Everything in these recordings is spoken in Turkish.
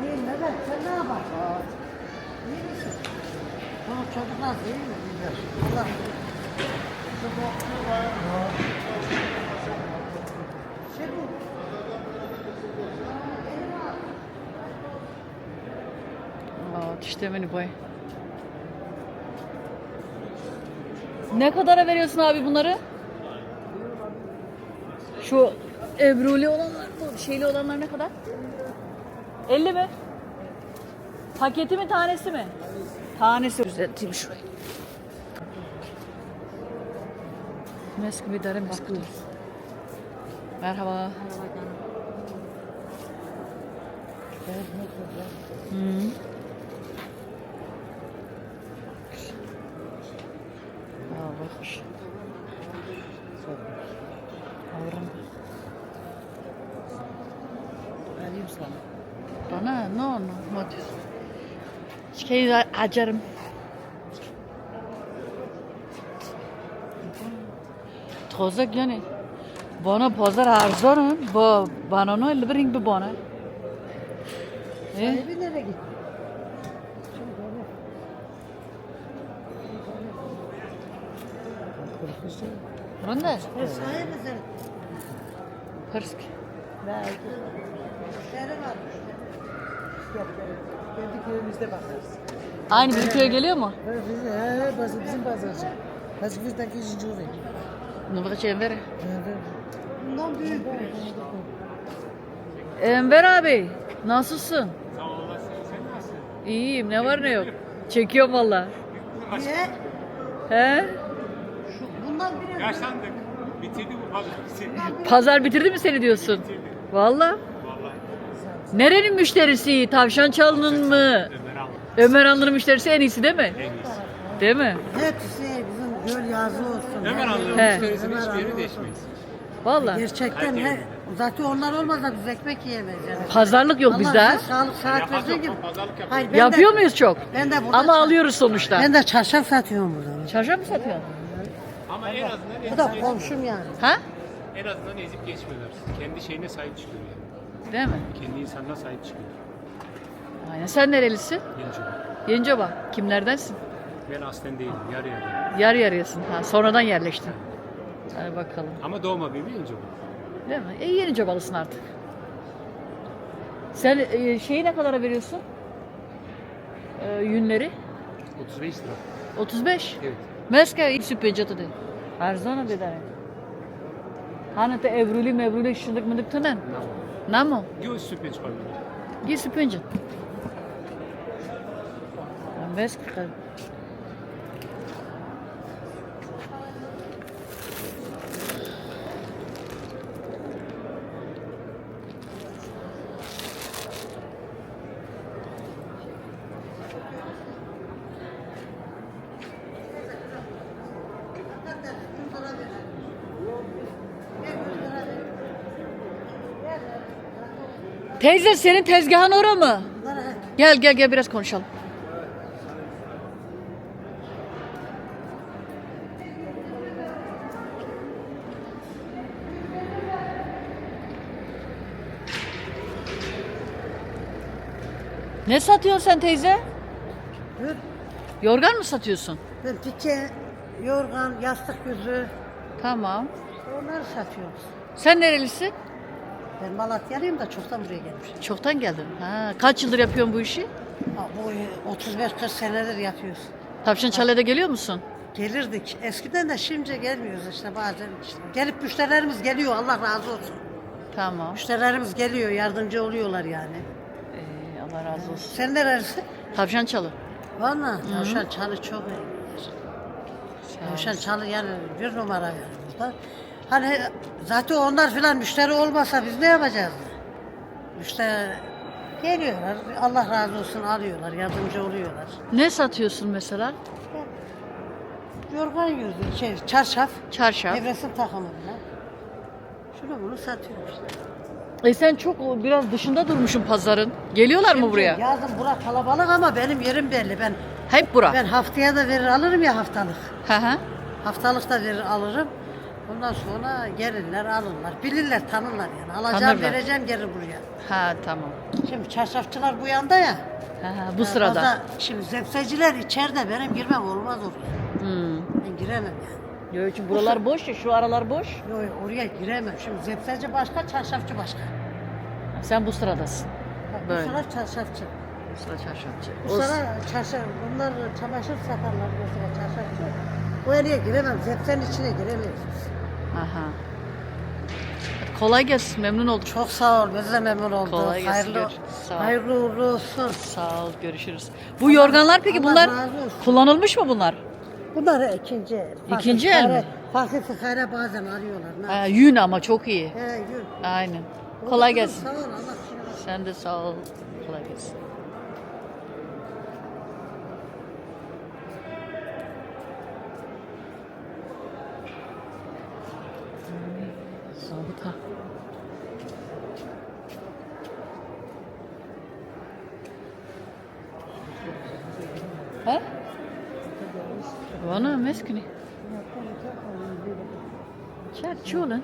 Niye neden? Sen ne yaparsın? Niye misin? Bunu çocuklar değil mi? Bilir. Allah. Şey bu. Aa, dişlemeni boy. Ne kadara veriyorsun abi bunları? Şu ebruli olanlar, bu şeyli olanlar ne kadar? 50 mi? Paketi mi tanesi mi? Tanesi. Düzelteyim şurayı. Mesk bir darım. Merhaba. Hı. Aa, bak Şey acarım. Taze yani. Bana pazar arzanın. Bu bana ne libring bir bana. E? Sahibi nereye gitti? E, sahibi sen. Hırsk. Belki. Müşteri var. Yok. Kendi köyümüzde bakarız. Aynı bizim köye geliyor mu? Evet, Bizim, he, bazı, bizim pazarcı. Pazarcı'daki ikinci oluyor. Numara Enver. Bundan büyük. Enver abi nasılsın? İyiyim ne var ne yok. Çekiyorum valla. Niye? He? Şu, bundan biraz. Yaşlandık. Bitirdi bu pazar bizi. Pazar bitirdi mi seni diyorsun? Valla. Nerenin müşterisi? Tavşan Çalı'nın mı? Ömer Anlı'nın müşterisi en iyisi değil mi? En iyisi. Değil mi? Hepsi bizim göl yazı olsun. Ömer Her aldı. yer- He. Müşterisinin hiçbir yeri değişmeyiz. Valla. Gerçekten he, zaten onlar olmasa biz ekmek yiyemeyiz yani. Pazarlık yok Allah bizde. ha? size sağlık saat Yapmak versin gibi. pazarlık yapıyoruz. Hayır, ben Yapıyor de, muyuz çok? Ben de burada Ama çar- alıyoruz sonuçta. Ben de çarşaf satıyorum burada. Çarşaf mı satıyorsun? Ama en azından Bu ezip, da komşum yani. Ha? en azından ezip geçmiyorlar. Kendi şeyine sahip çıkıyor yani. Değil mi? Kendi insanına sahip çıkıyor. Aynen. Sen nerelisin? Genco. Yenceba. Kimlerdensin? Ben aslen değilim. Yarı yarı. Yar yarıyasın. Ha, sonradan yerleştin. Hadi bakalım. Ama doğma büyüme Genco. Değil mi? E, yeni cobalısın artık. Sen e, şeyi ne kadara veriyorsun? E, yünleri? 35 lira. 35. Evet. Meska i süpecatı de. Arzona de dare. Hani te evruli mevruli şundak mındık tünen. Namo. Namo. Göğüs süper çıkarıyor. Gi süpence. Meska. Teyze senin tezgahın ora mı? Gel gel gel biraz konuşalım. Ne satıyorsun sen teyze? Dur. Yorgan mı satıyorsun? Ben pike, yorgan, yastık yüzü Tamam. onları satıyoruz. Sen nerelisin? Ben Malatyalıyım da çoktan buraya gelmişim. Çoktan geldin. Ha, kaç yıldır yapıyorsun bu işi? Ha, bu 35-40 senedir yapıyoruz. Tavşan Çale'de geliyor musun? Gelirdik. Eskiden de şimdi gelmiyoruz işte bazen. işte. Gelip müşterilerimiz geliyor Allah razı olsun. Tamam. Müşterilerimiz geliyor yardımcı oluyorlar yani. Ee, Allah razı olsun. Sen nerelisin? Tavşan Çalı. Valla tavşan çalı çok iyi. Tavşan çalı yani bir numara yani burada. Hani zaten onlar filan müşteri olmasa biz ne yapacağız? Müşteri geliyorlar Allah razı olsun alıyorlar yardımcı oluyorlar. Ne satıyorsun mesela? Yorgan yüzü şey çarşaf. Çarşaf. Nevresim takımıyla. Şunu bunu satıyoruz işte. E sen çok biraz dışında durmuşsun pazarın. Geliyorlar mı Şimdi buraya? Yazın bura kalabalık ama benim yerim belli. Ben Hep bura. ben haftaya da verir alırım ya haftalık. Hı hı. Haftalık da verir alırım. Ondan sonra gelirler alırlar. Bilirler tanırlar yani. Alacağım Tanırlar. vereceğim gelir buraya. Ha tamam. Şimdi çarşafçılar bu yanda ya. Ha, ha, bu Ya sırada. fazla- şimdi zepseciler içeride benim girmem olmaz oraya. Hmm. Ben giremem yani. Yok çünkü buralar boş ya şu aralar boş. Yok yok, oraya giremem. Şimdi zepseci başka, çarşafçı başka. Sen bu sıradasın. Bak, Böyle. Bu sıra çarşafçı. Bu sıra çarşafçı. Bu O- sıra çarşaf, bunlar çamaşır satarlar mesela çarşafçı. O yere giremem, zepsenin içine giremeyiz biz. Aha. Kolay gelsin. Memnun olduk. Çok sağ ol, biz de memnun olduk. Kolay gelsin, hayırlı, görüşürüz. Sağ ol. hayırlı uğurlu olsun. Sağ ol. Görüşürüz. Bu yorganlar peki Allah bunlar razı olsun. kullanılmış mı bunlar? Bunlar ikinci el. İkinci el mi? Fakir fukara bazen arıyorlar. Ne Ha, yün ama çok iyi. He, yürü. Aynen. Kolay gelsin. Sağ ol, Allah. Sen de sağ ol. Kolay gelsin. He? Bana meskini. Çat çuğlan.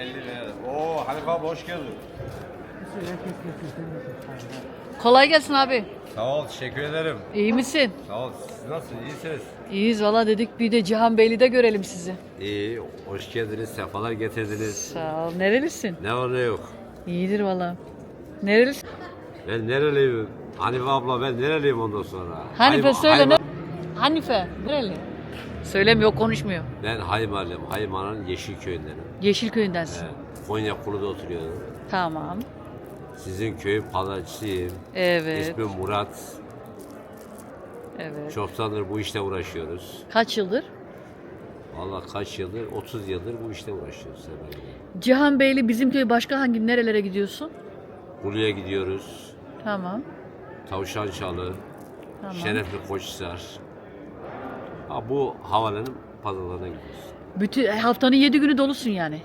50 lira. Oo Hanife abi hoş geldin. Kolay gelsin abi. Sağ ol teşekkür ederim. İyi misin? Sağ ol. Siz nasılsınız? İyisiniz? İyiyiz valla dedik bir de Cihan Beyli'de görelim sizi. İyi. Hoş geldiniz. Sefalar getirdiniz. Sağ ol. Nerelisin? Ne var ne yok. İyidir valla. Nerelisin? Ben nereliyim? Hanife abla ben nereliyim ondan sonra? Hanife Hay- söyle ne? Hayma- Hanife. Nereli? Söylemiyor konuşmuyor. Ben Haymarlıyım. Haymar'ın Yeşilköy'ündenim. Yeşilköy'ündensin. Evet. Konya Kulu'da oturuyorum. Tamam. Sizin köyün pazarcısıyım. Evet. İsmim Murat. Evet. Çoktandır bu işte uğraşıyoruz. Kaç yıldır? Vallahi kaç yıldır? 30 yıldır bu işte uğraşıyoruz. Cihan Beyli bizim köy başka hangi nerelere gidiyorsun? Kulu'ya gidiyoruz. Tamam. Tavşançalı, Tamam. Şerefli Koçhisar. Ha, bu havalanın pazarlarına gidiyoruz. Bütün haftanın yedi günü dolusun yani.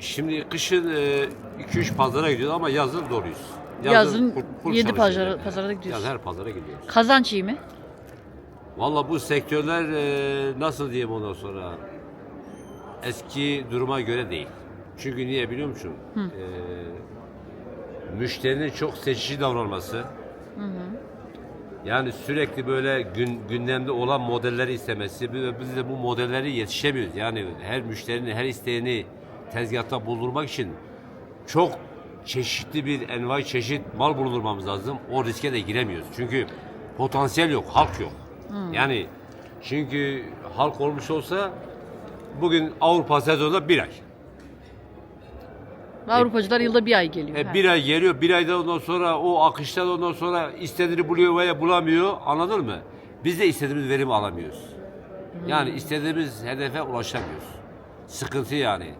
Şimdi kışın 2-3 pazara gidiyoruz ama yazın doluyuz. Yazın yedi pazara- pazara gidiyorsun. Yazın her pazara gidiyoruz. Kazanç iyi mi? Valla bu sektörler e, nasıl diyeyim ondan sonra eski duruma göre değil. Çünkü niye biliyor musun? E, müşterinin çok seçici davranması. Yani sürekli böyle gün, gündemde olan modelleri istemesi ve biz de bu modelleri yetişemiyoruz. Yani her müşterinin her isteğini tezgahta bulundurmak için çok çeşitli bir envai çeşit mal bulundurmamız lazım. O riske de giremiyoruz. Çünkü potansiyel yok, halk yok. Yani çünkü halk olmuş olsa bugün Avrupa sezonunda bir ay. Avrupacılar yılda bir ay geliyor. E, bir ay geliyor, bir ayda ondan sonra o akıştan ondan sonra istediğini buluyor veya bulamıyor. Anladın mı? Biz de istediğimiz verimi alamıyoruz. Yani istediğimiz hedefe ulaşamıyoruz. Sıkıntı yani.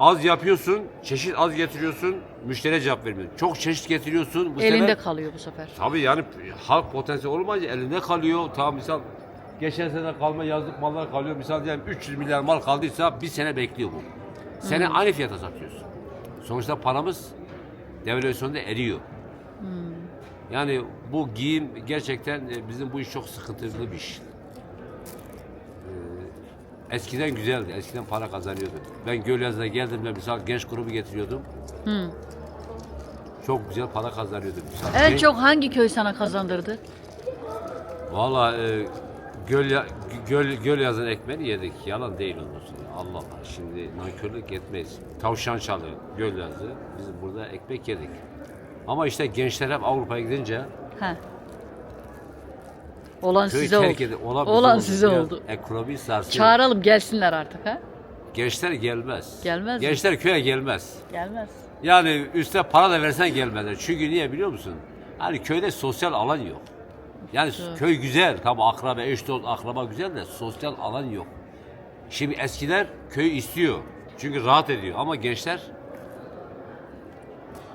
Az yapıyorsun, çeşit az getiriyorsun, müşteriye cevap vermiyor. Çok çeşit getiriyorsun, bu Elinde sefer... kalıyor bu sefer. Tabii yani halk potansiyel olmayınca elinde kalıyor. Tamam misal geçen sene kalma yazlık mallar kalıyor. Misal diyelim 300 milyar mal kaldıysa bir sene bekliyor bu. Sene aynı fiyata satıyorsun. Sonuçta paramız devalüasyonda eriyor. Yani bu giyim gerçekten e, bizim bu iş çok sıkıntılı bir iş. Ee, Eskiden güzeldi. Eskiden para kazanıyordum. Ben Gölyazı'na geldiğimde misal genç grubu getiriyordum. Çok güzel para kazanıyordum. Misal. En Genç- çok hangi köy sana kazandırdı? Valla e, göl, ya- göl, göl yazın ekmeğini yedik. Yalan değil sonra. Allah Allah. Şimdi nankörlük etmeyiz. Tavşan çalı, göl yazı. Biz burada ekmek yedik. Ama işte gençler hep Avrupa'ya gidince Ha. Olan köy size terk oldu. edip olan, Olan size Biraz oldu. Ekonomi sarsıyor. Çağıralım gelsinler artık ha. Gençler gelmez. Gelmez mi? Gençler köye gelmez. Gelmez. Yani üste para da versen gelmezler. Çünkü niye biliyor musun? Hani köyde sosyal alan yok. Yani köy güzel. Tabi akraba, eş dost, akraba güzel de sosyal alan yok. Şimdi eskiler köy istiyor. Çünkü rahat ediyor. Ama gençler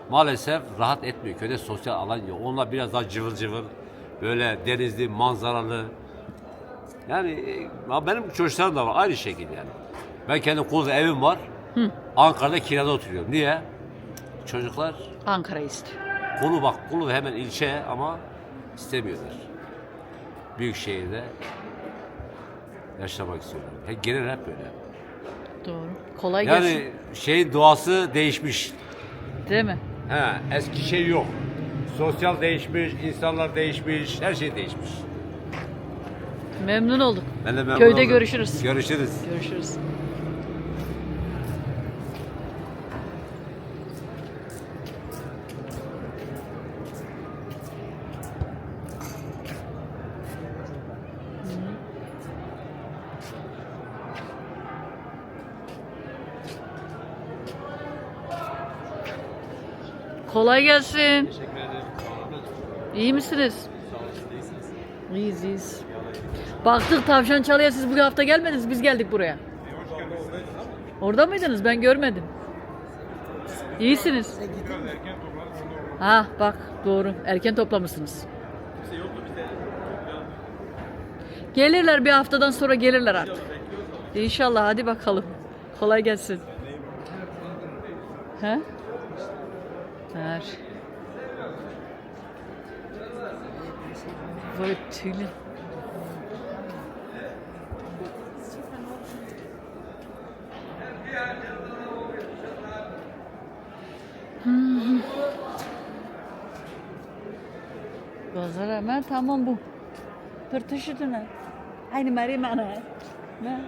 maalesef rahat etmiyor. Köyde sosyal alan yok. Onlar biraz daha cıvıl cıvıl. Böyle denizli, manzaralı. Yani e, benim çocuklarım da var. Aynı şekilde yani. Ben kendi Kula'da evim var. Ankara'da kirada oturuyorum. Niye? Çocuklar Ankara istiyor. Kulu bak Kulu da hemen ilçe ama istemiyorlar. Büyük şehirde yaşamak istiyorlar. He, genel hep böyle. Doğru. Kolay gelsin. Yani şeyin doğası değişmiş. Değil mi? He, eski şey yok. Sosyal değişmiş, insanlar değişmiş, her şey değişmiş. Memnun olduk. Ben de memnun Köyde oldum. görüşürüz. Görüşürüz. Görüşürüz. Kolay gelsin. Teşekkür ederim. İyi misiniz? İyiyiz, iyiyiz. Baktık tavşan çalıya siz bu hafta gelmediniz, biz geldik buraya. Orada mıydınız? Ben görmedim. İyisiniz. Ha bak doğru. Erken toplamışsınız. Gelirler bir haftadan sonra gelirler artık. İnşallah hadi bakalım. Kolay gelsin. He? Ver. Böyle tüylü. Pazar hemen tamam bu. Pırtışıdına. Aynı Meryem ana. Ne?